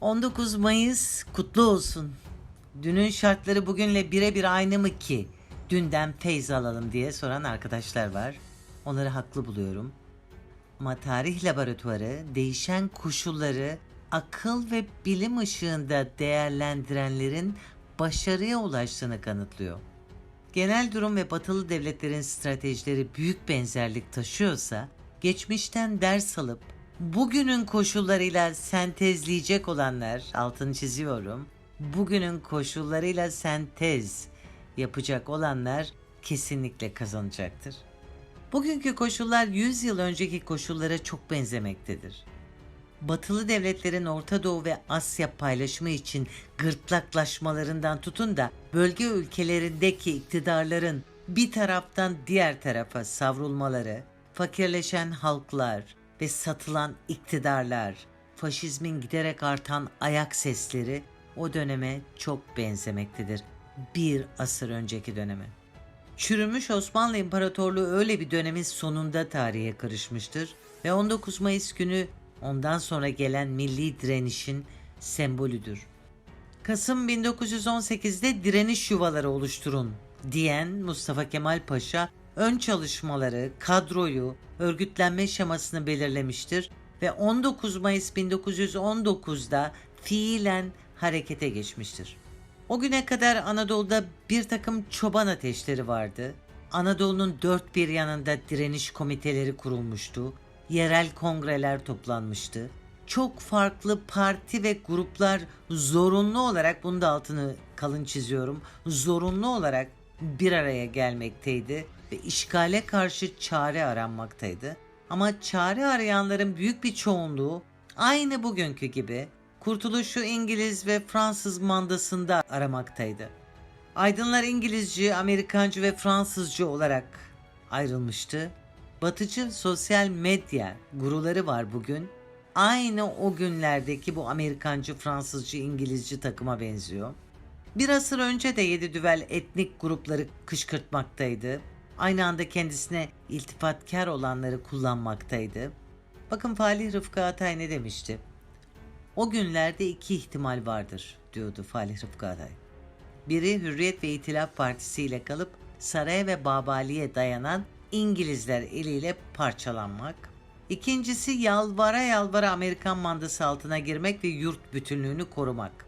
19 Mayıs kutlu olsun. Dünün şartları bugünle birebir aynı mı ki? Dünden feyz alalım diye soran arkadaşlar var. Onları haklı buluyorum. Ama tarih laboratuvarı değişen koşulları akıl ve bilim ışığında değerlendirenlerin başarıya ulaştığını kanıtlıyor. Genel durum ve batılı devletlerin stratejileri büyük benzerlik taşıyorsa, geçmişten ders alıp bugünün koşullarıyla sentezleyecek olanlar, altını çiziyorum, bugünün koşullarıyla sentez yapacak olanlar kesinlikle kazanacaktır. Bugünkü koşullar 100 yıl önceki koşullara çok benzemektedir. Batılı devletlerin Orta Doğu ve Asya paylaşımı için gırtlaklaşmalarından tutun da bölge ülkelerindeki iktidarların bir taraftan diğer tarafa savrulmaları, fakirleşen halklar ve satılan iktidarlar, faşizmin giderek artan ayak sesleri o döneme çok benzemektedir. Bir asır önceki döneme. Çürümüş Osmanlı İmparatorluğu öyle bir dönemin sonunda tarihe karışmıştır ve 19 Mayıs günü ondan sonra gelen milli direnişin sembolüdür. Kasım 1918'de direniş yuvaları oluşturun diyen Mustafa Kemal Paşa ön çalışmaları, kadroyu, örgütlenme şemasını belirlemiştir ve 19 Mayıs 1919'da fiilen harekete geçmiştir. O güne kadar Anadolu'da bir takım çoban ateşleri vardı. Anadolu'nun dört bir yanında direniş komiteleri kurulmuştu. Yerel kongreler toplanmıştı. Çok farklı parti ve gruplar zorunlu olarak bunu da altını kalın çiziyorum. Zorunlu olarak bir araya gelmekteydi ve işgale karşı çare aranmaktaydı. Ama çare arayanların büyük bir çoğunluğu aynı bugünkü gibi kurtuluşu İngiliz ve Fransız mandasında aramaktaydı. Aydınlar İngilizce, Amerikancı ve Fransızcı olarak ayrılmıştı. Batıcı sosyal medya guruları var bugün. Aynı o günlerdeki bu Amerikancı, Fransızcı, İngilizce takıma benziyor. Bir asır önce de yedi düvel etnik grupları kışkırtmaktaydı. Aynı anda kendisine iltifatkar olanları kullanmaktaydı. Bakın Falih Rıfkı Atay ne demişti? O günlerde iki ihtimal vardır diyordu Falih Rıfkı Atay. Biri Hürriyet ve İtilaf Partisi ile kalıp saraya ve babaliğe dayanan İngilizler eliyle parçalanmak. İkincisi yalvara yalvara Amerikan mandası altına girmek ve yurt bütünlüğünü korumak.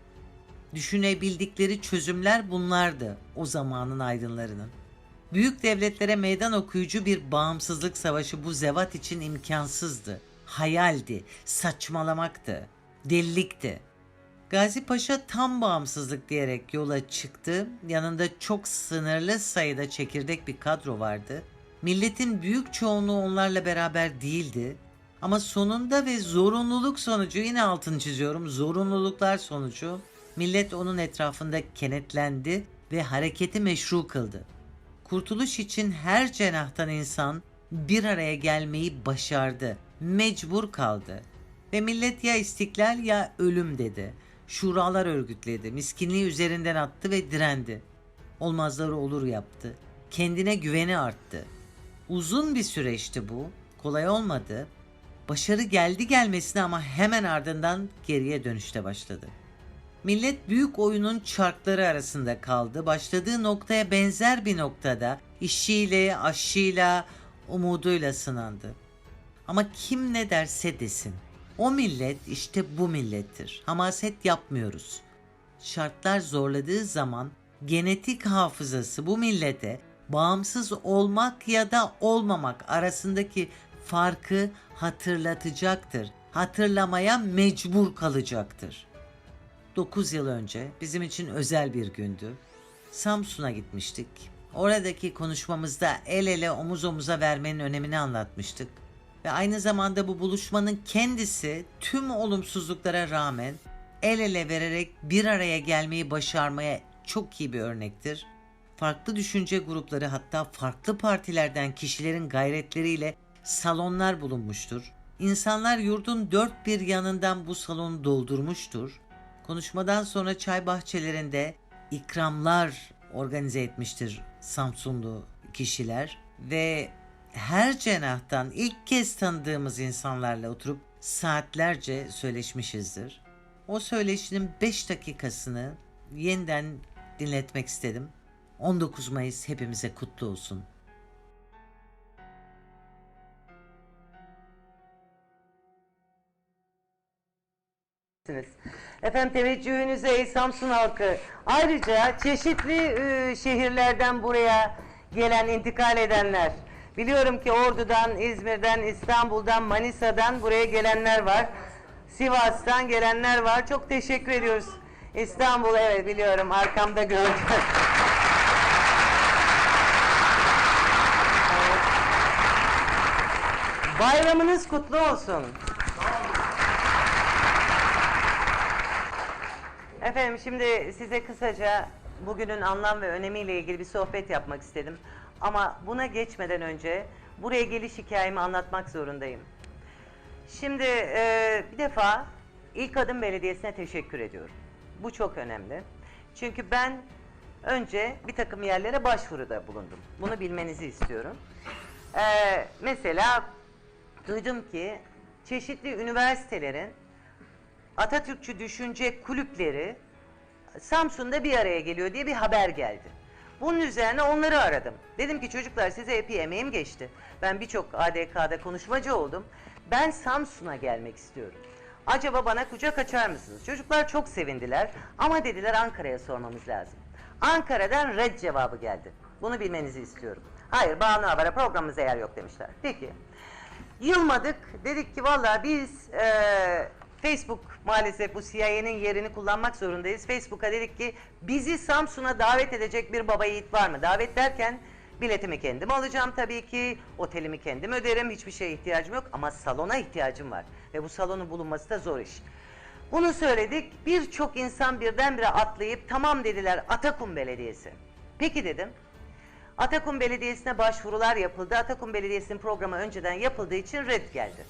Düşünebildikleri çözümler bunlardı o zamanın aydınlarının. Büyük devletlere meydan okuyucu bir bağımsızlık savaşı bu zevat için imkansızdı. Hayaldi, saçmalamaktı, delilikti. Gazi Paşa tam bağımsızlık diyerek yola çıktı. Yanında çok sınırlı sayıda çekirdek bir kadro vardı. Milletin büyük çoğunluğu onlarla beraber değildi. Ama sonunda ve zorunluluk sonucu yine altını çiziyorum. Zorunluluklar sonucu millet onun etrafında kenetlendi ve hareketi meşru kıldı. Kurtuluş için her cenahtan insan bir araya gelmeyi başardı. Mecbur kaldı. Ve millet ya istiklal ya ölüm dedi. Şuralar örgütledi. Miskinliği üzerinden attı ve direndi. Olmazları olur yaptı. Kendine güveni arttı. Uzun bir süreçti bu. Kolay olmadı. Başarı geldi gelmesine ama hemen ardından geriye dönüşte başladı. Millet büyük oyunun çarkları arasında kaldı. Başladığı noktaya benzer bir noktada işçiyle, aşçıyla, umuduyla sınandı. Ama kim ne derse desin. O millet işte bu millettir. Hamaset yapmıyoruz. Şartlar zorladığı zaman genetik hafızası bu millete bağımsız olmak ya da olmamak arasındaki farkı hatırlatacaktır. Hatırlamaya mecbur kalacaktır. 9 yıl önce bizim için özel bir gündü. Samsun'a gitmiştik. Oradaki konuşmamızda el ele omuz omuza vermenin önemini anlatmıştık. Ve aynı zamanda bu buluşmanın kendisi tüm olumsuzluklara rağmen el ele vererek bir araya gelmeyi başarmaya çok iyi bir örnektir. Farklı düşünce grupları hatta farklı partilerden kişilerin gayretleriyle salonlar bulunmuştur. İnsanlar yurdun dört bir yanından bu salonu doldurmuştur. Konuşmadan sonra çay bahçelerinde ikramlar organize etmiştir Samsunlu kişiler ve her cenahtan ilk kez tanıdığımız insanlarla oturup saatlerce söyleşmişizdir. O söyleşinin 5 dakikasını yeniden dinletmek istedim. 19 Mayıs hepimize kutlu olsun. Efendim teveccühünüze ey Samsun halkı. Ayrıca çeşitli e, şehirlerden buraya gelen, intikal edenler. Biliyorum ki Ordu'dan, İzmir'den, İstanbul'dan, Manisa'dan buraya gelenler var. Sivas'tan gelenler var. Çok teşekkür ediyoruz. İstanbul evet biliyorum arkamda gördüm. Bayramınız kutlu olsun. Efendim şimdi size kısaca bugünün anlam ve önemiyle ilgili bir sohbet yapmak istedim. Ama buna geçmeden önce buraya geliş hikayemi anlatmak zorundayım. Şimdi e, bir defa İlk Adım Belediyesi'ne teşekkür ediyorum. Bu çok önemli. Çünkü ben önce bir takım yerlere başvuruda bulundum. Bunu bilmenizi istiyorum. E, mesela duydum ki çeşitli üniversitelerin Atatürkçü düşünce kulüpleri Samsun'da bir araya geliyor diye bir haber geldi. Bunun üzerine onları aradım. Dedim ki çocuklar size epey emeğim geçti. Ben birçok ADK'da konuşmacı oldum. Ben Samsun'a gelmek istiyorum. Acaba bana kucak açar mısınız? Çocuklar çok sevindiler ama dediler Ankara'ya sormamız lazım. Ankara'dan red cevabı geldi. Bunu bilmenizi istiyorum. Hayır Banu Haber'e programımıza yer yok demişler. Peki. Yılmadık. Dedik ki vallahi biz eee, Facebook maalesef bu CIA'nin yerini kullanmak zorundayız. Facebook'a dedik ki bizi Samsun'a davet edecek bir baba yiğit var mı? Davet derken biletimi kendim alacağım tabii ki. Otelimi kendim öderim. Hiçbir şeye ihtiyacım yok ama salona ihtiyacım var. Ve bu salonun bulunması da zor iş. Bunu söyledik. Birçok insan birdenbire atlayıp tamam dediler Atakum Belediyesi. Peki dedim. Atakum Belediyesi'ne başvurular yapıldı. Atakum Belediyesi'nin programı önceden yapıldığı için red geldi.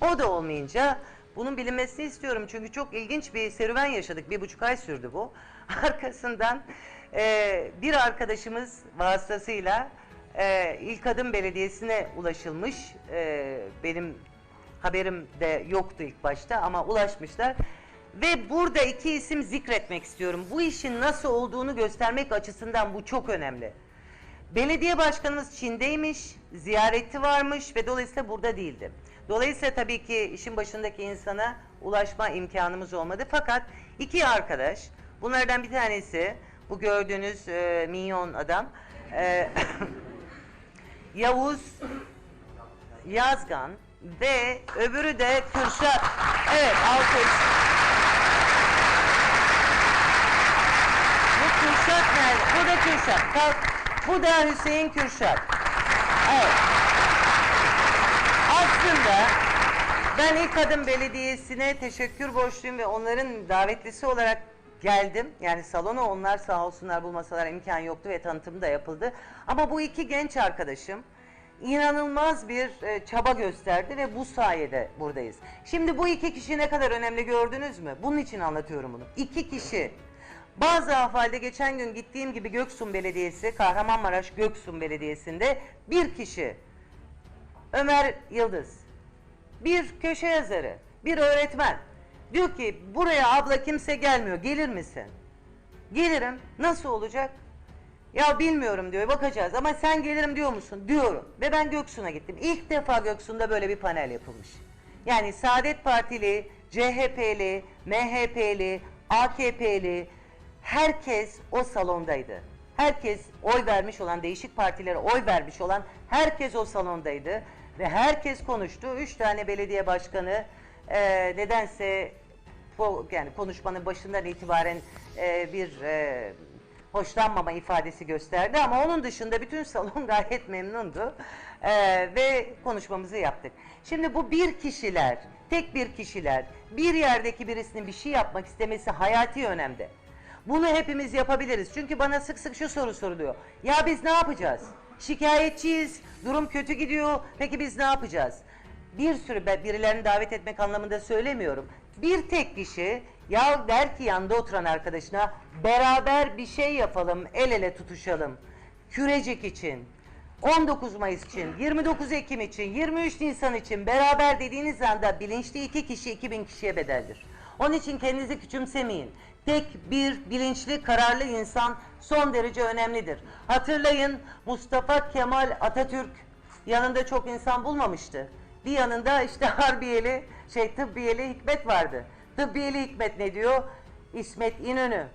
O da olmayınca bunun bilinmesini istiyorum. Çünkü çok ilginç bir serüven yaşadık. Bir buçuk ay sürdü bu. Arkasından eee, bir arkadaşımız vasıtasıyla eee İlk Adım Belediyesi'ne ulaşılmış. Eee, benim haberim de yoktu ilk başta ama ulaşmışlar. Ve burada iki isim zikretmek istiyorum. Bu işin nasıl olduğunu göstermek açısından bu çok önemli. Belediye başkanımız Çin'deymiş, ziyareti varmış ve dolayısıyla burada değildi. Dolayısıyla tabii ki işin başındaki insana ulaşma imkanımız olmadı. Fakat iki arkadaş, bunlardan bir tanesi bu gördüğünüz e, minyon adam, e, Yavuz Yazgan ve öbürü de Kürşat. Evet, alkış. Bu Kürşat nerede? Bu da Kürşat. Bu da Hüseyin Kürşat. Evet. Aslında ben İlk Adım Belediyesi'ne teşekkür borçluyum ve onların davetlisi olarak geldim. Yani salonu onlar sağ olsunlar bulmasalar imkan yoktu ve tanıtım da yapıldı. Ama bu iki genç arkadaşım inanılmaz bir e, çaba gösterdi ve bu sayede buradayız. Şimdi bu iki kişi ne kadar önemli gördünüz mü? Bunun için anlatıyorum bunu. İki kişi bazı ahvalde geçen gün gittiğim gibi Göksun Belediyesi, Kahramanmaraş Göksun Belediyesi'nde bir kişi Ömer Yıldız bir köşe yazarı, bir öğretmen diyor ki buraya abla kimse gelmiyor gelir misin? Gelirim. Nasıl olacak? Ya bilmiyorum diyor. Bakacağız ama sen gelirim diyor musun? Diyorum. Ve ben Göksu'na gittim. İlk defa Göksu'nda böyle bir panel yapılmış. Yani Saadet Partili, CHP'li, MHP'li, AKP'li herkes o salondaydı. Herkes oy vermiş olan, değişik partilere oy vermiş olan herkes o salondaydı. Ve herkes konuştu. Üç tane belediye başkanı eee, nedense bu yani konuşmanın başından itibaren eee, bir eee, hoşlanmama ifadesi gösterdi ama onun dışında bütün salon gayet memnundu Eee, ve konuşmamızı yaptık. Şimdi bu bir kişiler, tek bir kişiler, bir yerdeki birisinin bir şey yapmak istemesi hayati önemde. Bunu hepimiz yapabiliriz. Çünkü bana sık sık şu soru soruluyor. Ya biz ne yapacağız? Şikayetçiyiz, durum kötü gidiyor. Peki biz ne yapacağız? Bir sürü birilerini davet etmek anlamında söylemiyorum. Bir tek kişi ya der ki yanında oturan arkadaşına beraber bir şey yapalım, el ele tutuşalım. Kürecik için, 19 Mayıs için, 29 Ekim için, 23 Nisan için beraber dediğiniz anda bilinçli iki kişi 2000 kişiye bedeldir. Onun için kendinizi küçümsemeyin. Tek bir bilinçli, kararlı insan son derece önemlidir. Hatırlayın Mustafa Kemal Atatürk yanında çok insan bulmamıştı. Bir yanında işte Harbiyeli, şey Tıbbiyeli Hikmet vardı. Tıbbiyeli Hikmet ne diyor? İsmet İnönü,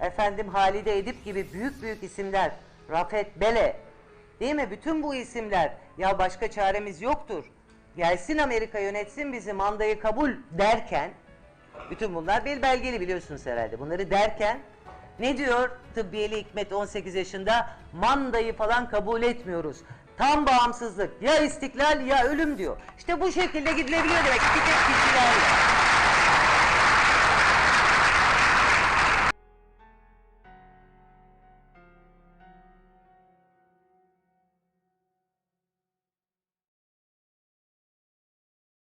efendim Halide Edip gibi büyük büyük isimler, Rafet Bele, değil mi? Bütün bu isimler, ya başka çaremiz yoktur. Gelsin Amerika yönetsin bizi, mandayı kabul derken, bütün bunlar bel belgeli biliyorsunuz herhalde. Bunları derken, ne diyor Tıbbiyeli Hikmet 18 yaşında? Mandayı falan kabul etmiyoruz. Tam bağımsızlık, ya istiklal ya ölüm diyor. İşte bu şekilde gidilebiliyor demek. Bir tek kişilerle.